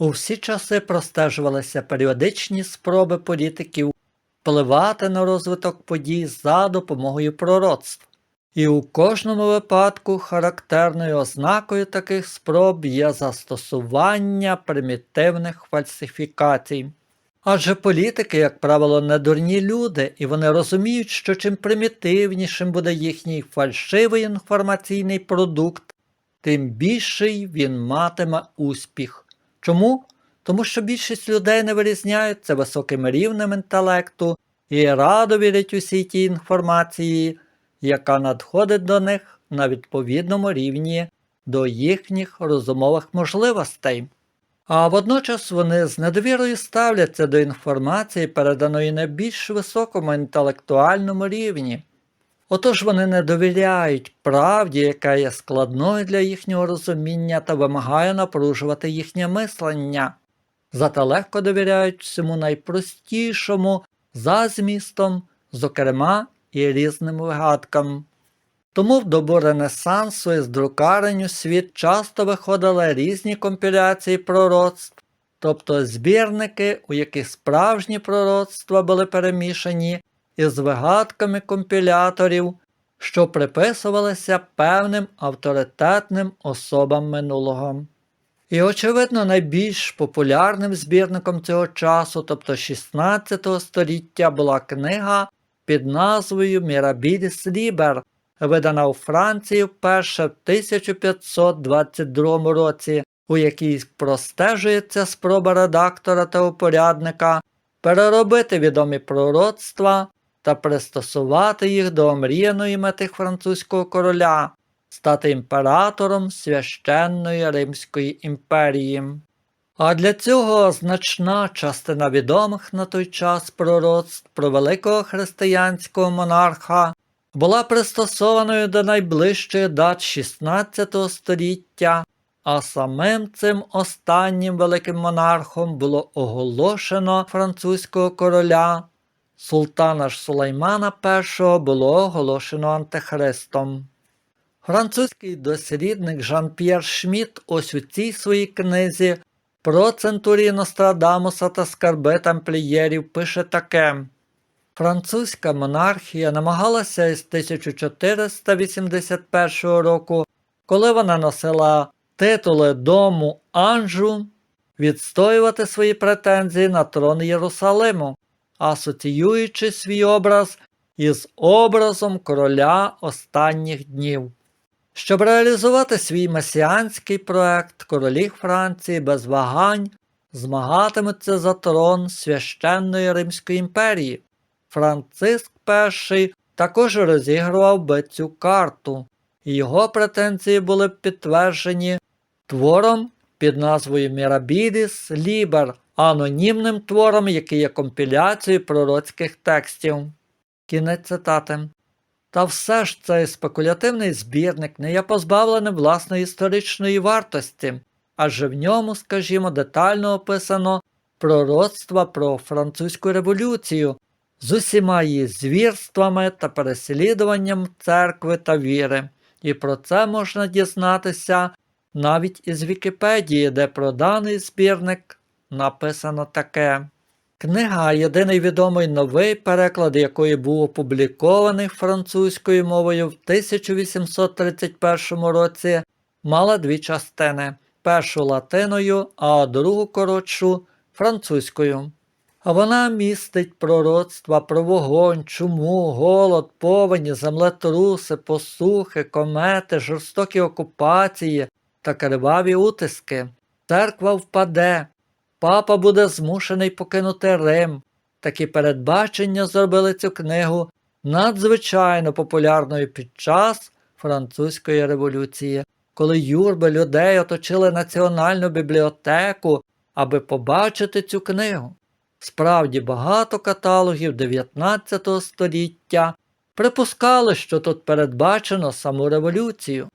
У всі часи простежувалися періодичні спроби політиків впливати на розвиток подій за допомогою пророцтв. І у кожному випадку характерною ознакою таких спроб є застосування примітивних фальсифікацій. Адже політики, як правило, не дурні люди, і вони розуміють, що чим примітивнішим буде їхній фальшивий інформаційний продукт, тим більший він матиме успіх. Чому? Тому що більшість людей не вирізняються високим рівнем інтелекту і радо вірять усій тій інформації, яка надходить до них на відповідному рівні до їхніх розумових можливостей. А водночас вони з недовірою ставляться до інформації, переданої на більш високому інтелектуальному рівні. Отож вони не довіряють правді, яка є складною для їхнього розуміння та вимагає напружувати їхнє мислення, зате легко довіряють всьому найпростішому за змістом, зокрема і різним вигадкам. Тому в добу Ренесансу із друкарень у світ часто виходили різні компіляції пророцтв, тобто збірники, у яких справжні пророцтва були перемішані із вигадками компіляторів, що приписувалися певним авторитетним особам минулого. І, очевидно, найбільш популярним збірником цього часу, тобто 16 століття, була книга під назвою Мірабіліс Лібер, видана у Франції вперше в 1522 році, у якій простежується спроба редактора та упорядника переробити відомі пророцтва та пристосувати їх до омріяної мети французького короля стати імператором священної Римської імперії. А для цього значна частина відомих на той час пророцтв про великого християнського монарха була пристосованою до найближчих дат 16 століття, а самим цим останнім великим монархом було оголошено французького короля. Султана ж Сулеймана І було оголошено антихристом. Французький дослідник Жан-П'єр Шмідт ось у цій своїй книзі про центурії Нострадамуса та скарби тамплієрів пише таке. Французька монархія намагалася із 1481 року, коли вона носила титули дому Анжу, відстоювати свої претензії на трон Єрусалиму, асоціюючи свій образ із образом короля останніх днів. Щоб реалізувати свій месіанський проект, королі Франції без вагань змагатимуться за трон священної Римської імперії. Франциск І також розігрував би цю карту, і його претензії були підтверджені твором під назвою Мірабідіс Лібер, анонімним твором, який є компіляцією пророцьких текстів. Кінець цитати. Та все ж цей спекулятивний збірник не є позбавленим власної історичної вартості, адже в ньому, скажімо, детально описано пророцтва про французьку революцію з усіма її звірствами та переслідуванням церкви та віри, і про це можна дізнатися навіть із Вікіпедії, де про даний збірник написано таке. Книга, єдиний відомий новий переклад якої був опублікований французькою мовою в 1831 році, мала дві частини: першу латиною, а другу коротшу французькою. Вона містить пророцтва про вогонь, чуму, голод, повені, землетруси, посухи, комети, жорстокі окупації та криваві утиски. Церква впаде, папа буде змушений покинути Рим. Такі передбачення зробили цю книгу надзвичайно популярною під час французької революції, коли юрби людей оточили національну бібліотеку, аби побачити цю книгу. Справді багато каталогів 19 століття припускали, що тут передбачено саму революцію.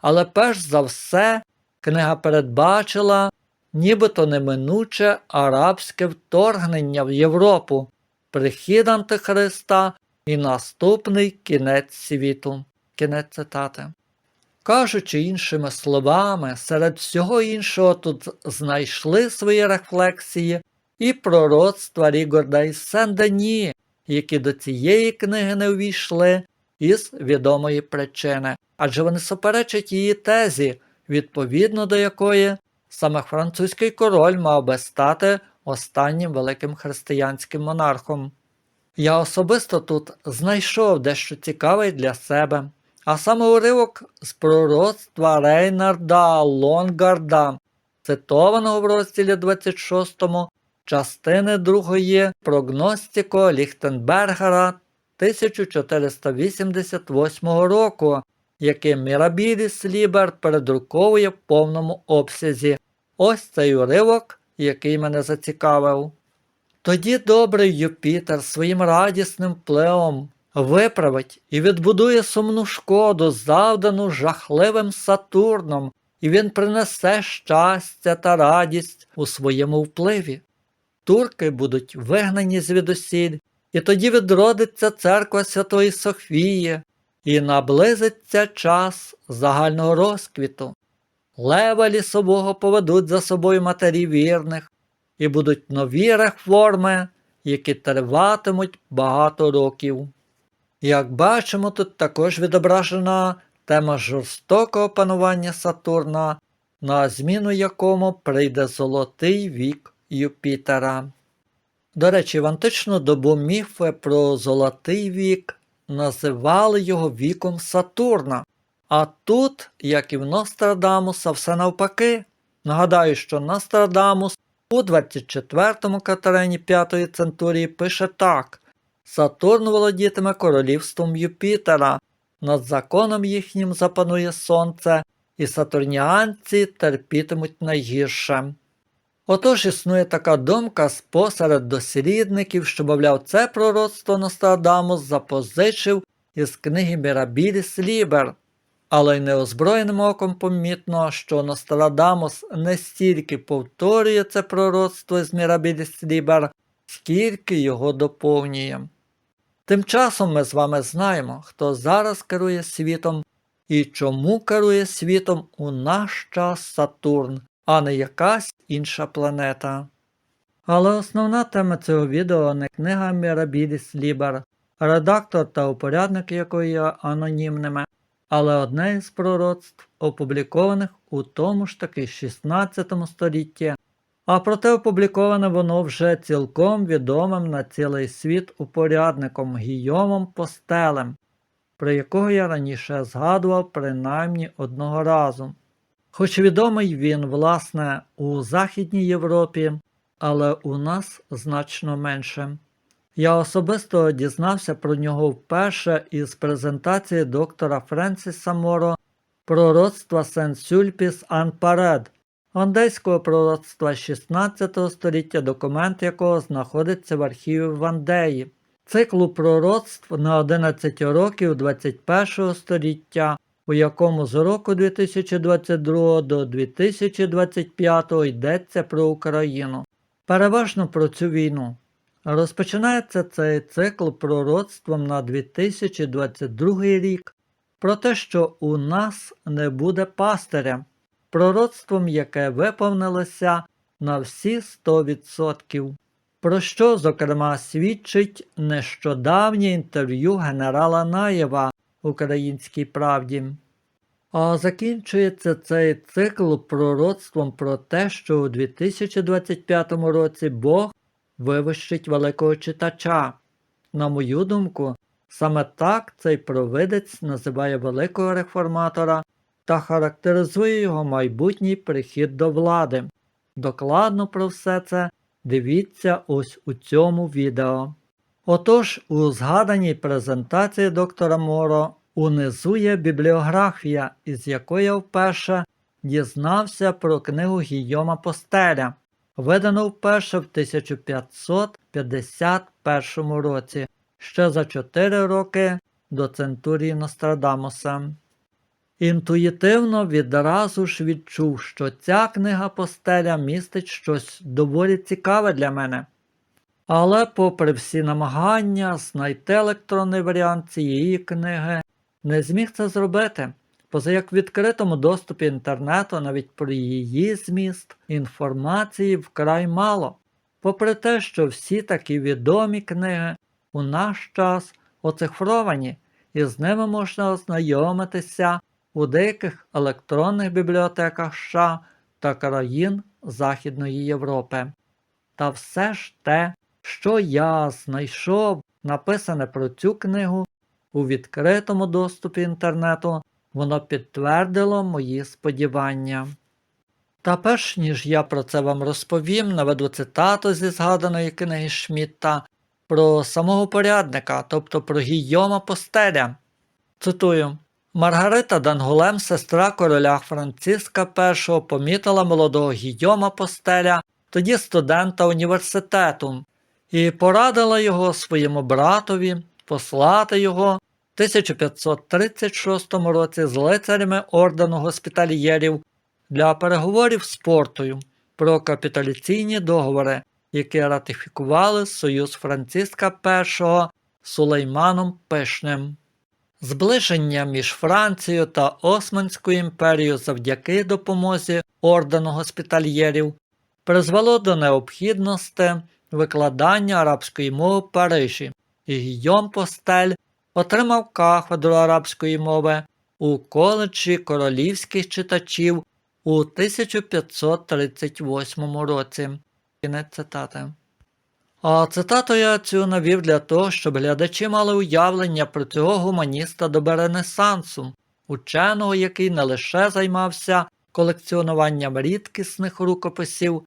Але перш за все книга передбачила нібито неминуче арабське вторгнення в Європу, прихід Антихриста і наступний кінець світу. Кінець цитати. Кажучи іншими словами, серед всього іншого тут знайшли свої рефлексії і пророцтва Рігорда із Сен-Дені, які до цієї книги не увійшли із відомої причини, адже вони суперечать її тезі, відповідно до якої саме французький король мав би стати останнім великим християнським монархом. Я особисто тут знайшов дещо цікаве для себе, а саме уривок з пророцтва Рейнарда Лонгарда, цитованого в розділі 26 частини 2 прогностіко Ліхтенбергера 1488 року, яким Мірабіліс Лібер передруковує в повному обсязі. Ось цей уривок, який мене зацікавив. Тоді добрий Юпітер своїм радісним впливом виправить і відбудує сумну шкоду, завдану жахливим Сатурном, і він принесе щастя та радість у своєму впливі. Турки будуть вигнані звідусіль, і тоді відродиться церква Святої Софії, і наблизиться час загального розквіту. Лева лісового поведуть за собою матері вірних, і будуть нові реформи, які триватимуть багато років. Як бачимо, тут також відображена тема жорстокого панування Сатурна, на зміну якому прийде золотий вік Юпітера. До речі, в античну добу міфи про золотий вік називали його віком Сатурна. А тут, як і в Нострадамуса, все навпаки. Нагадаю, що Нострадамус у 24-му Катерині 5-ї центурії пише так: Сатурн володітиме королівством Юпітера, над законом їхнім запанує сонце, і сатурніанці терпітимуть найгірше. Отож існує така думка посеред дослідників, що, мовляв, це пророцтво Нострадамус запозичив із книги Мірабіліс Лібер, але й неозброєним оком помітно, що Нострадамус не стільки повторює це пророцтво з Мірабіліс Лібер, скільки його доповнює. Тим часом ми з вами знаємо, хто зараз керує світом і чому керує світом у наш час Сатурн, а не якась інша планета. Але основна тема цього відео не книга Мірабіліс Лібер, редактор та упорядник якої є анонімними, але одне із пророцтв, опублікованих у тому ж таки 16 столітті, а проте опубліковане воно вже цілком відомим на цілий світ упорядником Гійомом Постелем, про якого я раніше згадував принаймні одного разу. Хоч відомий він, власне, у Західній Європі, але у нас значно менше. Я особисто дізнався про нього вперше із презентації доктора Френсіса Моро пророцтва Сен-Сюльпіс Анпаред, вандейського пророцтва 16 століття, документ якого знаходиться в архіві Вандеї, циклу пророцтв на 11 років 21 століття, у якому з року 2022 до 2025 йдеться про Україну. Переважно про цю війну. Розпочинається цей цикл пророцтвом на 2022 рік про те, що у нас не буде пастиря, пророцтвом, яке виповнилося на всі 100%. Про що, зокрема, свідчить нещодавнє інтерв'ю генерала Наєва Українській правді. А закінчується цей цикл пророцтвом про те, що у 2025 році Бог вивищить великого читача. На мою думку, саме так цей провидець називає великого реформатора та характеризує його майбутній прихід до влади. Докладно про все це дивіться ось у цьому відео. Отож, у згаданій презентації доктора Моро унизу є бібліографія, із якої вперше дізнався про книгу Гійома Постеля, видану вперше в 1551 році, ще за 4 роки до центурії Нострадамуса. Інтуїтивно відразу ж відчув, що ця книга постеля містить щось доволі цікаве для мене. Але, попри всі намагання знайти електронний варіант цієї книги, не зміг це зробити, Поза як в відкритому доступі інтернету навіть про її зміст інформації вкрай мало. Попри те, що всі такі відомі книги у наш час оцифровані, і з ними можна ознайомитися у деяких електронних бібліотеках США та країн Західної Європи. Та все ж те, що я знайшов, написане про цю книгу у відкритому доступі інтернету, воно підтвердило мої сподівання. Та перш ніж я про це вам розповім, наведу цитату зі згаданої книги Шмітта про самого порядника, тобто про Гійома Постеля. Цитую. Маргарита Дангулем, сестра короля Франциска І, помітила молодого Гійома Постеля, тоді студента університету, і порадила його своєму братові послати його в 1536 році з лицарями ордену госпітальєрів для переговорів з портою про капітуляційні договори, які ратифікували Союз Франциска І Сулейманом Пишним. Зближення між Францією та Османською імперією завдяки допомозі ордену госпітальєрів призвело до необхідності викладання арабської мови в Парижі, і Гійом Постель отримав кафедру арабської мови у коледжі королівських читачів у 1538 році. Кінець цитати. А цитату я цю навів для того, щоб глядачі мали уявлення про цього гуманіста доби Ренесансу, ученого, який не лише займався колекціонуванням рідкісних рукописів,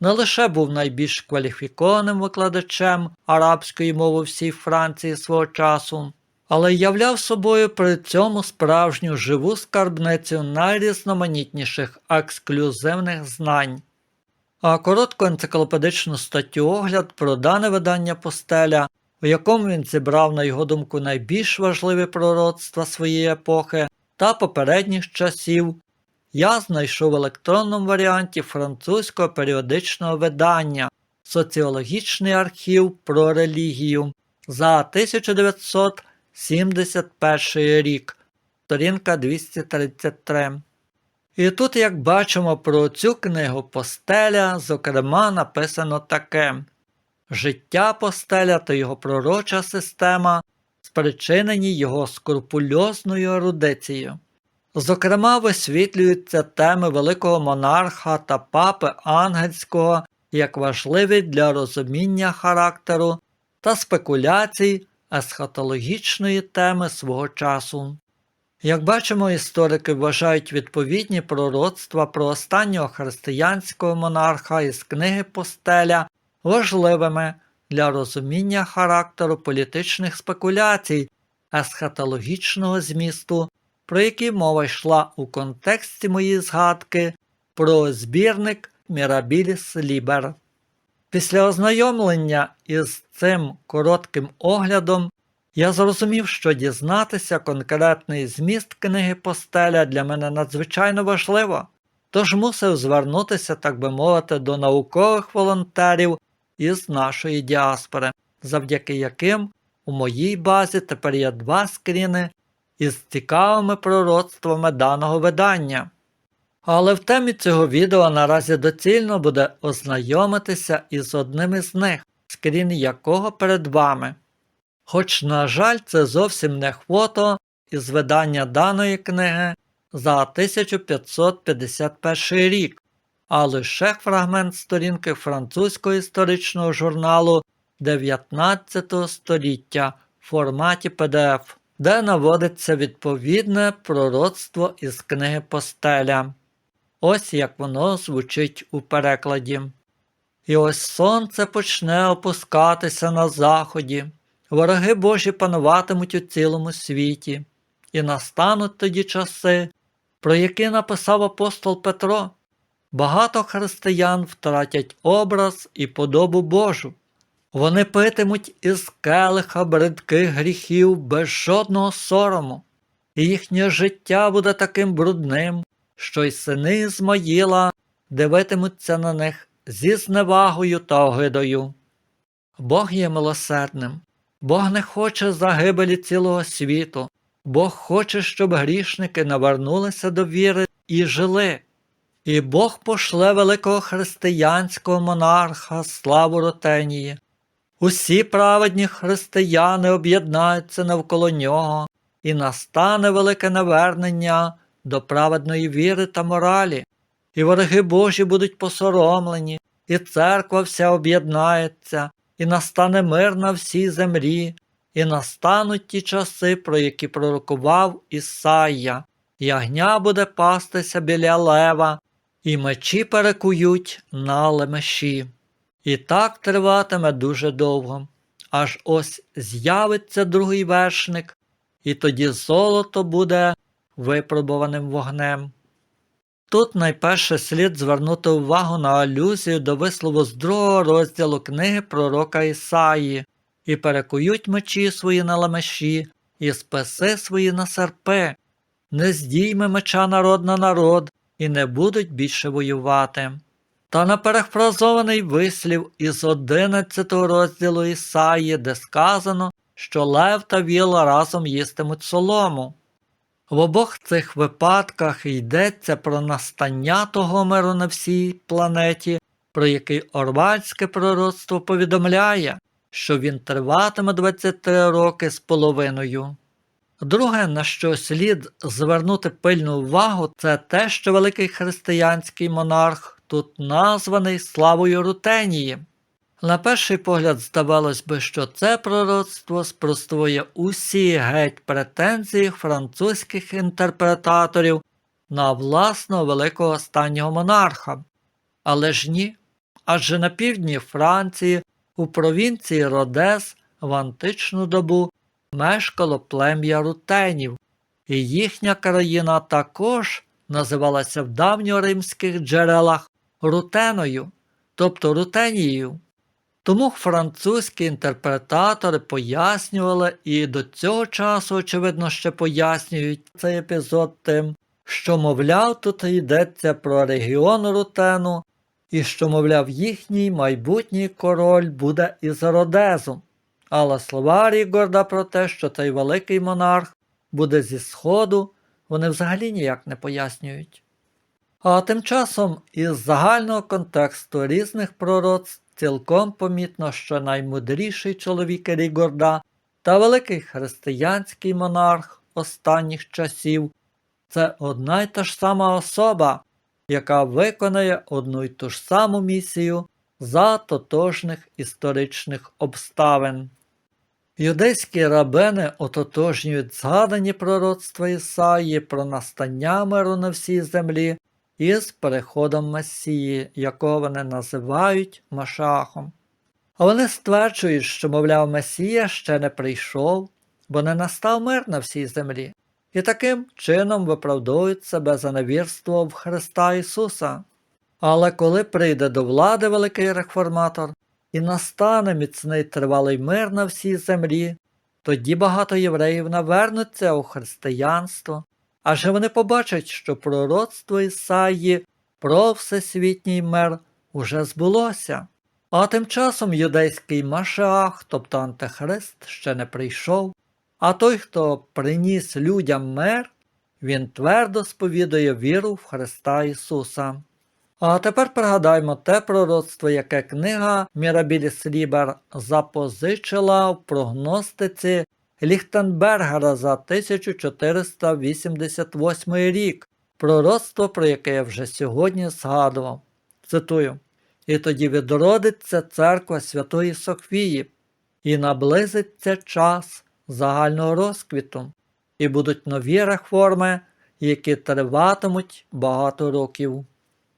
не лише був найбільш кваліфікованим викладачем арабської мови всій Франції свого часу, але й являв собою при цьому справжню живу скарбницю найрізноманітніших ексклюзивних знань. А коротку енциклопедичну статтю огляд про дане видання постеля, у якому він зібрав, на його думку, найбільш важливі пророцтва своєї епохи та попередніх часів, я знайшов в електронному варіанті французького періодичного видання Соціологічний архів про релігію за 1971 рік, сторінка 233. І тут, як бачимо, про цю книгу Постеля, зокрема, написано таке: Життя постеля та його пророча система спричинені його скрупульозною ерудицією. Зокрема, висвітлюються теми великого монарха та папи ангельського як важливі для розуміння характеру та спекуляцій есхатологічної теми свого часу. Як бачимо, історики вважають відповідні пророцтва про останнього християнського монарха із книги Постеля важливими для розуміння характеру політичних спекуляцій есхатологічного змісту, про які мова йшла у контексті моєї згадки про збірник Мірабіліс Лібер. Після ознайомлення із цим коротким оглядом я зрозумів, що дізнатися конкретний зміст книги Постеля для мене надзвичайно важливо, тож мусив звернутися, так би мовити, до наукових волонтерів із нашої діаспори, завдяки яким у моїй базі тепер є два скріни із цікавими пророцтвами даного видання. Але в темі цього відео наразі доцільно буде ознайомитися із одним із них, скрін якого перед вами. Хоч, на жаль, це зовсім не фото із видання даної книги за 1551 рік, а лише фрагмент сторінки французького історичного журналу 19 століття в форматі PDF, де наводиться відповідне пророцтво із книги Постеля. Ось як воно звучить у перекладі. І ось сонце почне опускатися на заході. Вороги Божі пануватимуть у цілому світі, і настануть тоді часи, про які написав апостол Петро. Багато християн втратять образ і подобу Божу. Вони питимуть із келиха бридких гріхів без жодного сорому, і їхнє життя буде таким брудним, що й сини Ізмаїла дивитимуться на них зі зневагою та огидою. Бог є милосердним. Бог не хоче загибелі цілого світу, Бог хоче, щоб грішники навернулися до віри і жили. І Бог пошле великого християнського монарха славу Ротенії. Усі праведні християни об'єднаються навколо нього, і настане велике навернення до праведної віри та моралі, і вороги Божі будуть посоромлені, і церква вся об'єднається, і настане мир на всій землі, і настануть ті часи, про які пророкував Ісая, ягня буде пастися біля лева, і мечі перекують на лемеші. І так триватиме дуже довго, аж ось з'явиться другий вершник, і тоді золото буде випробуваним вогнем. Тут найперше слід звернути увагу на алюзію до вислову з другого розділу книги пророка Ісаї, і перекують мечі свої на ламеші, і списи свої на серпи, не здійме меча народ на народ, і не будуть більше воювати. Та на перефразований вислів із 11 розділу Ісаї, де сказано, що Лев та Віл разом їстимуть солому. В обох цих випадках йдеться про настання того миру на всій планеті, про який Орвальське пророцтво повідомляє, що він триватиме 23 роки з половиною. Друге, на що слід звернути пильну увагу, це те, що великий християнський монарх тут названий славою Рутенії. На перший погляд здавалось би, що це пророцтво спростує усі геть претензії французьких інтерпретаторів на власного великого останнього монарха. Але ж ні. Адже на півдні Франції, у провінції Родес в античну добу мешкало плем'я рутенів, і їхня країна також називалася в давньоримських джерелах Рутеною, тобто Рутенією. Тому французькі інтерпретатори пояснювали і до цього часу, очевидно, ще пояснюють цей епізод тим, що, мовляв, тут йдеться про регіон Рутену, і що, мовляв, їхній майбутній король буде із Родезу. Але слова Рігорда про те, що цей великий монарх буде зі Сходу, вони взагалі ніяк не пояснюють. А тим часом із загального контексту різних пророцтв цілком помітно, що наймудріший чоловік Рігорда та великий християнський монарх останніх часів це одна й та ж сама особа, яка виконає одну й ту ж саму місію за тотожних історичних обставин. Юдейські рабини ототожнюють згадані пророцтва Ісаї про настання миру на всій землі із переходом Месії, якого вони називають Машахом. А вони стверджують, що, мовляв, Месія ще не прийшов, бо не настав мир на всій землі, і таким чином виправдовують себе за невірство в Христа Ісуса. Але коли прийде до влади великий реформатор і настане міцний тривалий мир на всій землі, тоді багато євреїв навернуться у християнство, адже вони побачать, що пророцтво Ісаї про всесвітній мир уже збулося. А тим часом юдейський Машах, тобто Антихрист, ще не прийшов, а той, хто приніс людям мир, він твердо сповідує віру в Христа Ісуса. А тепер пригадаймо те пророцтво, яке книга Мірабіліс Лібер запозичила в прогностиці Ліхтенбергера за 1488 рік, пророцтво, про яке я вже сьогодні згадував. Цитую: І тоді відродиться церква Святої Софії, і наблизиться час загального розквіту, і будуть нові реформи, які триватимуть багато років.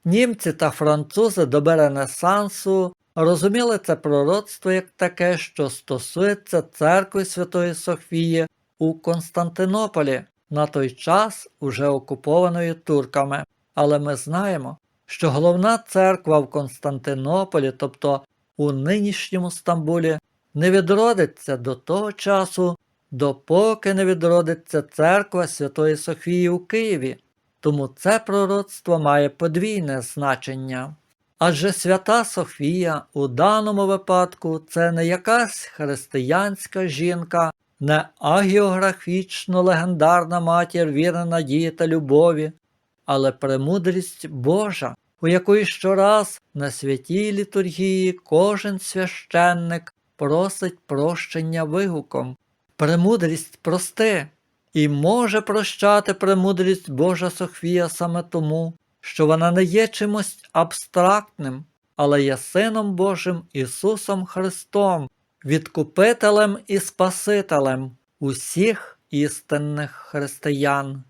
Німці та французи до Ренесансу розуміли це пророцтво як таке, що стосується церкви Святої Софії у Константинополі, на той час уже окупованої турками. Але ми знаємо, що головна церква в Константинополі, тобто у нинішньому Стамбулі, не відродиться до того часу, допоки не відродиться церква Святої Софії у Києві. Тому це пророцтво має подвійне значення. Адже свята Софія у даному випадку це не якась християнська жінка, не агіографічно легендарна матір віри, надії та любові, але премудрість Божа, у якої щораз на святій літургії кожен священник просить прощення вигуком. Премудрість прости, і може прощати премудрість Божа Софія саме тому, що вона не є чимось абстрактним, але є Сином Божим Ісусом Христом, відкупителем і Спасителем усіх істинних християн.